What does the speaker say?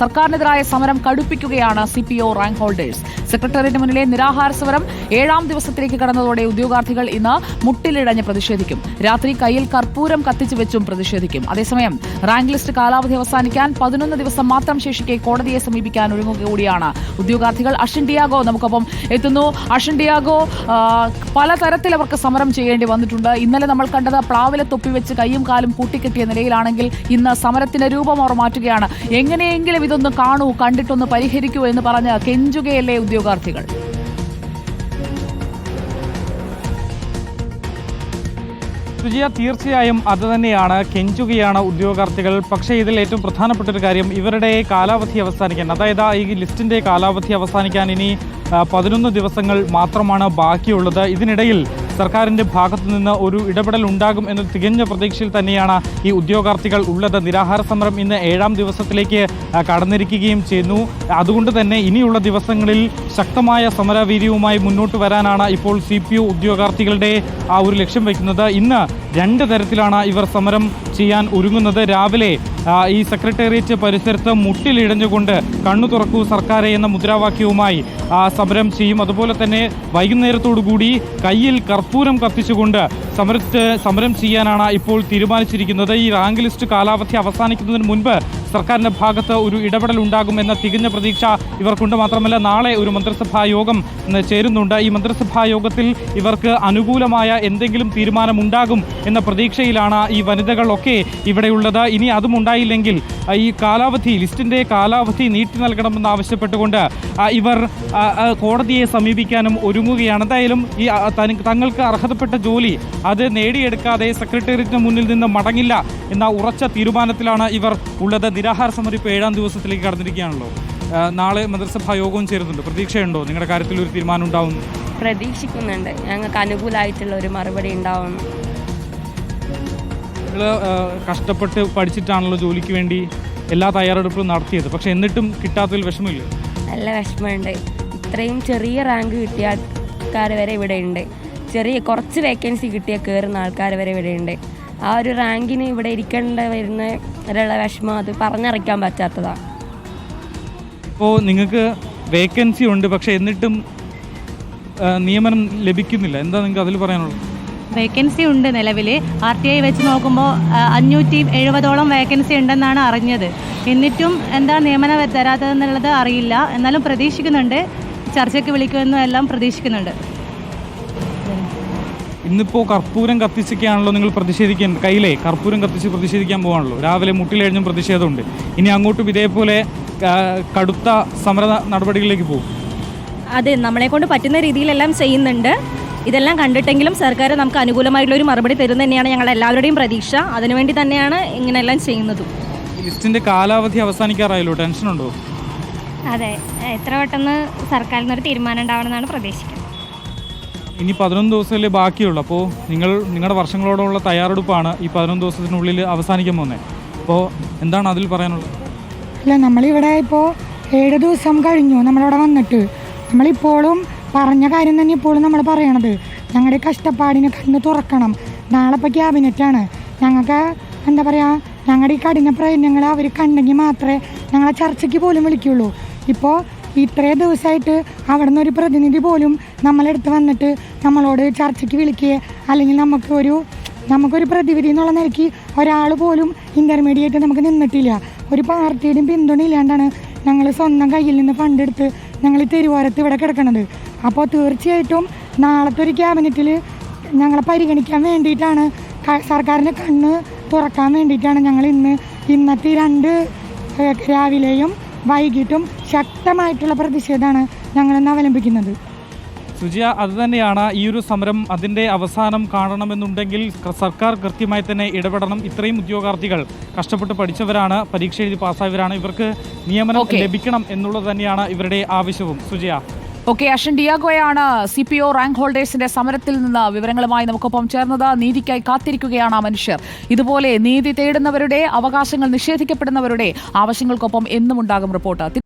സർക്കാരിനെതിരായ സമരം കടുപ്പിക്കുകയാണ് C P O rank holders. സെക്രട്ടേറിയറ്റിന് മുന്നിലെ നിരാഹാര സമരം ഏഴാം ദിവസത്തിലേക്ക് കടന്നതോടെ ഉദ്യോഗാർത്ഥികൾ ഇന്ന് മുട്ടിലിഴഞ്ഞ് പ്രതിഷേധിക്കും. രാത്രി കയ്യിൽ കർപ്പൂരം കത്തിച്ചു വെച്ചും പ്രതിഷേധിക്കും. അതേസമയം റാങ്ക് ലിസ്റ്റ് കാലാവധി അവസാനിക്കാൻ പതിനൊന്ന് ദിവസം മാത്രം ശേഷിക്കെ കോടതിയെ സമീപിക്കാൻ ഒരുങ്ങുക കൂടിയാണ്. ഉദ്യോഗാർത്ഥികൾ അഷിൻ ഡിയാഗോ നമുക്കൊപ്പം എത്തുന്നു. അഷിൻ ഡിയാഗോ പലതരത്തിൽ അവർക്ക് സമരം ചെയ്യേണ്ടി വന്നിട്ടുണ്ട്. ഇന്നലെ നമ്മൾ കണ്ടത് പ്ലാവിലെ തൊപ്പിവെച്ച് കൈയും കാലും കൂട്ടിക്കെട്ടിയ നിലയിലാണെങ്കിൽ ഇന്ന് സമരത്തിന്റെ രൂപം അവർ മാറ്റുകയാണ്. എങ്ങനെയെങ്കിലും ഇതൊന്ന് കാണൂ കണ്ടിട്ടൊന്ന് പരിഹരിക്കൂ എന്ന് പറഞ്ഞ് കെഞ്ചുകയല്ലേ ഉദ്യോഗാർത്ഥികൾ. സുജിയ തീർച്ചയായും അത് തന്നെയാണ്. കെഞ്ചുകയാണ് ഉദ്യോഗാർത്ഥികൾ. പക്ഷേ ഇതിൽ ഏറ്റവും പ്രധാനപ്പെട്ട ഒരു കാര്യം ഇവരുടെ കാലാവധി അവസാനിക്കാൻ അതായത് ഈ ലിസ്റ്റിന്റെ കാലാവധി അവസാനിക്കാൻ ഇനി പതിനൊന്ന് ദിവസങ്ങൾ മാത്രമാണ് ബാക്കിയുള്ളത്. ഇതിനിടയിൽ സർക്കാരിന്റെ ഭാഗത്തുനിന്ന് ഒരു ഇടപെടൽ ഉണ്ടാകും എന്ന തികഞ്ഞ പ്രതീക്ഷയിൽ തന്നെയാണ് ഈ ഉദ്യോഗാർത്ഥികൾ ഉള്ളത്. നിരാഹാര സമരം ഇന്ന് ഏഴാം ദിവസത്തിലേക്ക് കടന്നിരിക്കുകയും ചെയ്യുന്നു. അതുകൊണ്ട് തന്നെ ഇനിയുള്ള ദിവസങ്ങളിൽ ശക്തമായ സമരവീര്യവുമായി മുന്നോട്ട് വരാനാണ് ഇപ്പോൾ സി പി യു ഉദ്യോഗാർത്ഥികളുടെ ആ ഒരു ലക്ഷ്യം വയ്ക്കുന്നത്. ഇന്ന് രണ്ട് തരത്തിലാണ് ഇവർ സമരം ചെയ്യാൻ ഒരുങ്ങുന്നത്. രാവിലെ ഈ സെക്രട്ടേറിയറ്റ് പരിസരത്ത് മുട്ടിലിഴഞ്ഞുകൊണ്ട് കണ്ണു തുറക്കൂ സർക്കാരെ എന്ന മുദ്രാവാക്യവുമായി സമരം ചെയ്യും. അതുപോലെ തന്നെ വൈകുന്നേരത്തോടുകൂടി കയ്യിൽ കർപ്പൂരം കത്തിച്ചുകൊണ്ട് സമരത്ത് സമരം ചെയ്യാനാണ് ഇപ്പോൾ തീരുമാനിച്ചിരിക്കുന്നത്. ഈ റാങ്ക് ലിസ്റ്റ് കാലാവധി അവസാനിക്കുന്നതിന് മുൻപ് സർക്കാരിന്റെ ഭാഗത്ത് ഒരു ഇടപെടൽ ഉണ്ടാകുമെന്ന തികഞ്ഞ പ്രതീക്ഷ ഇവർക്കുണ്ട്. മാത്രമല്ല നാളെ ഒരു മന്ത്രിസഭാ യോഗം ചേരുന്നുണ്ട്. ഈ മന്ത്രിസഭാ യോഗത്തിൽ ഇവർക്ക് അനുകൂലമായ എന്തെങ്കിലും തീരുമാനമുണ്ടാകും എന്ന പ്രതീക്ഷയിലാണ് ഈ വനിതകളൊക്കെ ഇവിടെയുള്ളത്. ഇനി അതും ഉണ്ടായില്ലെങ്കിൽ ഈ കാലാവധി ലിസ്റ്റിന്റെ കാലാവധി നീട്ടി നൽകണമെന്ന് ആവശ്യപ്പെട്ടുകൊണ്ട് ഇവർ കോടതിയെ സമീപിക്കാനും ഒരുങ്ങുകയാണ്. എന്തായാലും ഈ തങ്ങൾക്ക് അർഹതപ്പെട്ട ജോലി അത് നേടിയെടുക്കാതെ സെക്രട്ടേറിയറ്റിന് മുന്നിൽ നിന്ന് മടങ്ങില്ല എന്ന ഉറച്ച തീരുമാനത്തിലാണ് ഇവർ ഉള്ളത്. നിരാഹാര സമരം ഇപ്പോൾ ഏഴാം ദിവസത്തിലേക്ക് കടന്നിരിക്കുകയാണല്ലോ. നാളെ മന്ത്രിസഭാ യോഗവും ചേരുന്നുണ്ട്. പ്രതീക്ഷയുണ്ടോ? നിങ്ങളുടെ കാര്യത്തിൽ ഒരു തീരുമാനം ഉണ്ടാവും പ്രതീക്ഷിക്കുന്നുണ്ട്. ഞങ്ങൾക്ക് അനുകൂലമായിട്ടുള്ള ഒരു മറുപടി ഉണ്ടാവും നിങ്ങൾ കഷ്ടപ്പെട്ട് പഠിച്ചിട്ടാണല്ലോ ജോലിക്ക് വേണ്ടി എല്ലാ തയ്യാറെടുപ്പും നടത്തിയത്. പക്ഷെ എന്നിട്ടും കിട്ടാത്തതിൽ വിഷമമില്ല? നല്ല വിഷമമുണ്ട്. ഇത്രയും ചെറിയ റാങ്ക് കിട്ടിയ ആൾക്കാർ വരെ ഇവിടെ ഉണ്ട്. ചെറിയ കുറച്ച് വേക്കൻസി കിട്ടിയ കയറുന്ന ആൾക്കാർ വരെ ഇവിടെ ഉണ്ട്. ആ ഒരു റാങ്കിന് ഇവിടെ ഇരിക്കേണ്ട വരുന്ന ഒരാളെ വിഷമം അത് പറഞ്ഞറിയിക്കാൻ പറ്റാത്തതാണ് ഇപ്പോൾ നിങ്ങൾക്ക് വേക്കൻസി ഉണ്ട് പക്ഷേ എന്നിട്ടും നിയമനം ലഭിക്കുന്നില്ല. എന്താ നിങ്ങൾക്ക് അതിൽ പറയാനുള്ളത്? വേക്കൻസി ഉണ്ട് നിലവിൽ ആർ ടി ഐ വെച്ച് നോക്കുമ്പോൾ അഞ്ഞൂറ്റി എഴുപതോളം വേക്കൻസി ഉണ്ടെന്നാണ് അറിഞ്ഞത്. എന്നിട്ടും എന്താ നിയമനം തരാത്തതെന്നുള്ളത് അറിയില്ല. എന്നാലും പ്രതീക്ഷിക്കുന്നുണ്ട്. ചർച്ചയ്ക്ക് വിളിക്കുമെന്നും എല്ലാം പ്രതീക്ഷിക്കുന്നുണ്ട്. ഇന്നിപ്പോൾ കർപ്പൂരം കത്തിച്ചൊക്കെയാണല്ലോ നിങ്ങൾ പ്രതിഷേധിക്കാൻ കയ്യിലെ കർപ്പൂരം കത്തിച്ച് പ്രതിഷേധിക്കാൻ പോകാണല്ലോ രാവിലെ മുട്ടിലെഴിഞ്ഞും പ്രതിഷേധമുണ്ട്. ഇനി അങ്ങോട്ടും ഇതേപോലെ കടുത്ത സമര നടപടികളിലേക്ക് പോകും. അതെ നമ്മളെ കൊണ്ട് പറ്റുന്ന രീതിയിലെല്ലാം ചെയ്യുന്നുണ്ട്. ഇതെല്ലാം കണ്ടിട്ടെങ്കിലും സർക്കാർ നമുക്ക് അനുകൂലമായിട്ടുള്ള ഒരു മറുപടി തരും തന്നെയാണ് ഞങ്ങൾ എല്ലാവരുടെയും പ്രതീക്ഷ. അതിനുവേണ്ടി തന്നെയാണ് ഇങ്ങനെയെല്ലാം ചെയ്യുന്നതും. ലിസ്റ്റിന്റെ കാലാവധി അവസാനിക്കാറായല്ലോ? ടെൻഷനുണ്ടോ? അതെ എത്ര പെട്ടെന്ന് സർക്കാരിൽ നിന്നൊരു തീരുമാനം ഉണ്ടാവണമെന്നാണ് പ്രതീക്ഷിക്കുന്നത്. ഇനി പതിനൊന്ന് ദിവസമല്ലേ ബാക്കിയുള്ളൂ. അപ്പോൾ നിങ്ങൾ നിങ്ങളുടെ വർഷങ്ങളോടുള്ള തയ്യാറെടുപ്പാണ് ഈ പതിനൊന്ന് ദിവസത്തിനുള്ളിൽ അവസാനിക്കാൻ പോകുന്നത്. അപ്പോൾ എന്താണ് അതിൽ പറയാനുള്ളത്? അല്ല നമ്മളിവിടെ ഇപ്പോൾ ഏഴ് ദിവസം കഴിഞ്ഞു. നമ്മളിവിടെ വന്നിട്ട് നമ്മളിപ്പോഴും പറഞ്ഞ കാര്യം തന്നെ ഇപ്പോഴും നമ്മൾ പറയണത്. ഞങ്ങളുടെ കഷ്ടപ്പാടിനെ കണ്ണ് തുറക്കണം. നാളെ ഇപ്പോൾ ക്യാബിനറ്റാണ്. ഞങ്ങൾക്ക് എന്താ പറയുക ഞങ്ങളുടെ ഈ കഠിന പ്രയത്നങ്ങൾ അവർ കണ്ടെങ്കിൽ മാത്രമേ ഞങ്ങളെ ചർച്ചയ്ക്ക് പോലും വിളിക്കുള്ളൂ. ഇപ്പോൾ ഇത്രയും ദിവസമായിട്ട് അവിടെ ഒരു പ്രതിനിധി പോലും നമ്മളെടുത്ത് വന്നിട്ട് നമ്മളോട് ചർച്ചയ്ക്ക് വിളിക്കുക അല്ലെങ്കിൽ നമുക്ക് ഒരു നമുക്കൊരു പ്രതിവിധി എന്നുള്ള നിലയ്ക്ക് ഒരാൾ പോലും ഇന്റർമീഡിയറ്റ് നമുക്ക് നിന്നിട്ടില്ല. ഒരു പാർട്ടിയുടെയും പിന്തുണ ഇല്ലാണ്ടാണ് ഞങ്ങൾ സ്വന്തം കയ്യിൽ നിന്ന് ഫണ്ട് എടുത്ത് ഞങ്ങൾ ഈ തെരുവോരത്ത് ഇവിടെ കിടക്കുന്നത് അപ്പോൾ തീർച്ചയായിട്ടും നാളത്തെ ഒരു ക്യാബിനറ്റിൽ ഞങ്ങളെ പരിഗണിക്കാൻ വേണ്ടിയിട്ടാണ് സർക്കാരിന്റെ കണ്ണ് തുറക്കാൻ വേണ്ടിയിട്ടാണ് ഞങ്ങൾ ഇന്ന് ഇന്നത്തെ രണ്ട് രാവിലെയും വൈകിട്ടും ശക്തമായിട്ടുള്ള പ്രതിഷേധമാണ് ഞങ്ങളിന്ന് അവലംബിക്കുന്നത്. സുജിയ അത് തന്നെയാണ് ഈ ഒരു സമരം അതിന്റെ അവസാനം കാണണമെന്നുണ്ടെങ്കിൽ സർക്കാർ കൃത്യമായി തന്നെ ഇടപെടണം. ഇത്രയും ഉദ്യോഗാർത്ഥികൾ കഷ്ടപ്പെട്ട് പഠിച്ചവരാണ് പരീക്ഷ എഴുതി പാസ്സായവരാണ്. ഇവർക്ക് നിയമനം ലഭിക്കണം എന്നുള്ളത് തന്നെയാണ് ഇവരുടെ ആവശ്യവും. സുജിയ. ഓക്കെ അഷൻ ഡിയാഗോയാണ് സി പി ഒ റാങ്ക് ഹോൾഡേഴ്സിന്റെ സമരത്തിൽ നിന്ന് വിവരങ്ങളുമായി നമുക്കൊപ്പം ചേർന്നത്. നീതിക്കായി കാത്തിരിക്കുകയാണ് ആ മനുഷ്യർ. ഇതുപോലെ നീതി തേടുന്നവരുടെ അവകാശങ്ങൾ നിഷേധിക്കപ്പെടുന്നവരുടെ ആവശ്യങ്ങൾക്കൊപ്പം എന്നും ഉണ്ടാകും റിപ്പോർട്ട്.